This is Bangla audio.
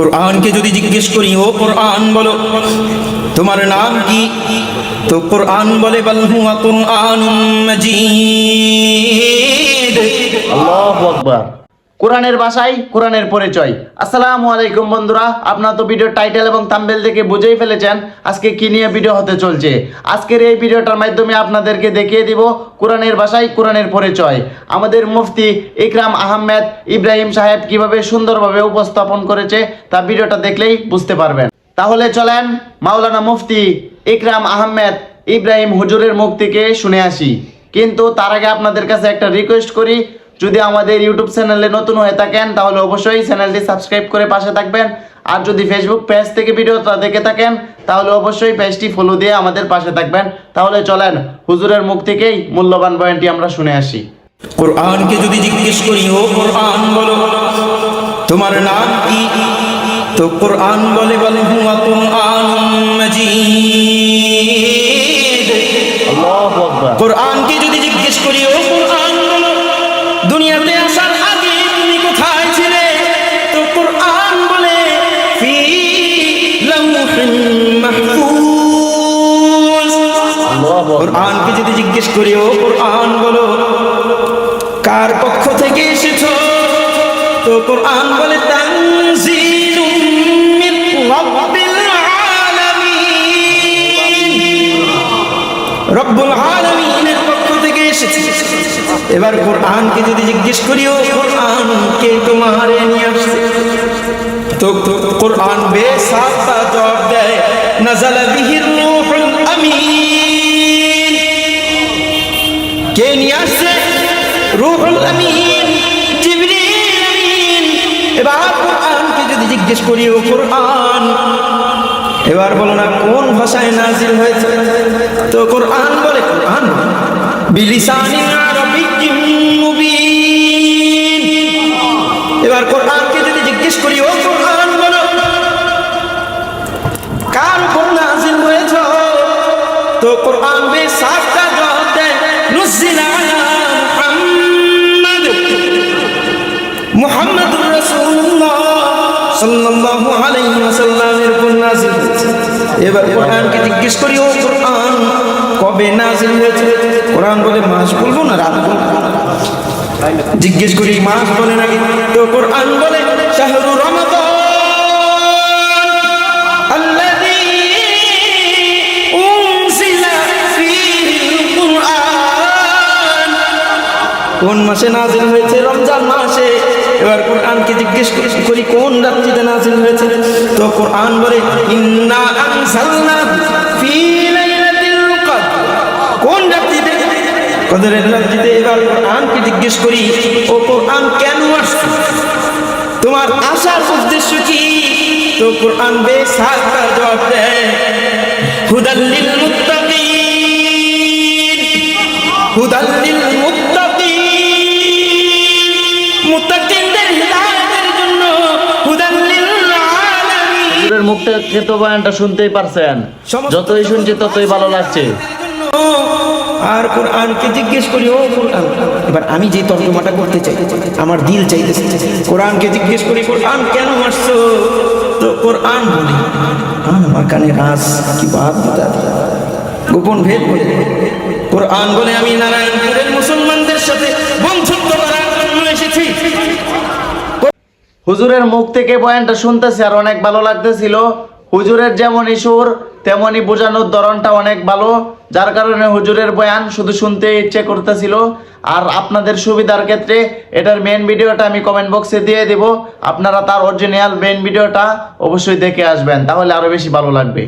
কোরআনকে যদি জিজ্ঞেস করি, ও কোরআন বলো, তোমার নাম কি? তো কোরআন বলে বলুন হুয়া কোরআন আল্লাহু আকবার। কোরআনের ভাষায়, কোরআনের পরিচয়। আসসালামু আলাইকুম বন্ধুরা, আপনারা তো ভিডিওর টাইটেল এবং থাম্বেল দেখে বুঝেই ফেলেছেন আজকে কি নিয়ে ভিডিও হতে চলছে। আজকের এই ভিডিওটার মাধ্যমে আপনাদেরকে দেখিয়ে দিব কোরআনের ভাষায়, কোরআনের পরিচয়। আমাদের মুফতি ইকরাম আহমেদ ইব্রাহিম সাহেব কীভাবে সুন্দরভাবে উপস্থাপন করেছে তা ভিডিওটা দেখলেই বুঝতে পারবেন। তাহলে চলেন মাওলানা মুফতি ইকরাম আহমেদ ইব্রাহিম হুজুরের মুখ থেকে শুনে আসি। কিন্তু তার আগে আপনাদের কাছে একটা রিকোয়েস্ট করি যদি আমাদের ইউটিউব চ্যানেলে নতুন হয়ে থাকেন তাহলে অবশ্যই চ্যানেলটি সাবস্ক্রাইব করে পাশে থাকবেন। আর যদি ফেসবুক পেজ থেকে ভিডিওটা দেখে থাকেন তাহলে অবশ্যই পেজটি ফলো দিয়ে আমাদের পাশে থাকবেন। তাহলে চলেন হুজুরের মুখ থেকেই মূল্যবান বয়ানটি আমরা শুনে আসি। কোরআনকে যদি জিজ্ঞেস করি ও কোরআন বলো তোমার নাম কি? তো কোরআন বলে বল হুয়া কোরআন মজিদ। আল্লাহু আকবার। কোরআনকে যদি জিজ্ঞেস করি কোরআনকে যদি জিজ্ঞেস করি, ও কোরআন, বলো, কার পক্ষ থেকে এসেছ? তো কোরআন বলে পক্ষ থেকে এসেছে। এবার কোরআনকে যদি জিজ্ঞেস করি, ও কোরআন তোমারে নিয়ে তো কোরআন বেসাতা জবাব দেয়, নাজালা বিহির রূহুল আমিন কে নিয়ে আসছে? রূহুল আমিন, জিবরিল আমিন। এবার কোরআনকে যদি জিজ্ঞেস করি, ও কোরআন, এবার বলো না, কোন ভাষায় নাজিল হয়েছে? তো কোরআন বলে, কোরআন বিলিসানিন আরাবিয়্যিন মুবিন। এবার কোরআনকে যদি জিজ্ঞেস করি, ও কোরআন বলো, কার উপর নাজিল হয়েছ? তো কোরআন বে সাল্লাল্লাহু আলাইহি জিজ্ঞেস করি মাস না, রাত বলে নাকি? তো কোরআন বলে কোন মাসে নাজিল হয়েছে? রমজান মাস। এবার কোরআনকে জিজ্ঞেস করি- কোন রাত্রিতে নাজিল হয়েছে? তো কোরআন বলে কোন রাত্রিতে? কদরের রাত্রিতে এবার কোরআনকে জিজ্ঞেস করি, ও কোরআন কেন আসছে? তোমার আসার উদ্দেশ্য কি? তো কোরআন সাতটা জবাব দেয় হুদাল্লিল মুত্তাকিন। হুদাল্লিল মুত্তাকিন। মুখ থেকে তো বয়ানটা শুনতেই পারছেন। যতই শুনছি ততই ভালো লাগছে। আর কোরআনকে জিজ্ঞেস করি ও কোরআন। এবার আমি যে তর্জমাটা করতে চাই আমার দিল চাইতেছে। কোরআনকে জিজ্ঞেস করি কোরআন কেন আসছো তো কোরআন বলি কোরআন আমার কানে রাস কি বাদ গোপন ভেদ বলে। কোরআন বলে আমি নারায়ণপুরের হুজুরের মুখ থেকে বয়ানটা শুনতেছি আর অনেক ভালো লাগতেছিল। হুজুরের যেমন সুর তেমনই বোঝানোর ধরনটা অনেক ভালো। যার কারণে হুজুরের বয়ান শুধু শুনতে ইচ্ছে করতেছিল। আর আপনাদের সুবিধার ক্ষেত্রে এটার মেন ভিডিওটা আমি কমেন্ট বক্সে দিয়ে দেব। আপনারা তার অরিজিনাল মেন ভিডিওটা অবশ্যই দেখে আসবেন, তাহলে আরও বেশি ভালো লাগবে।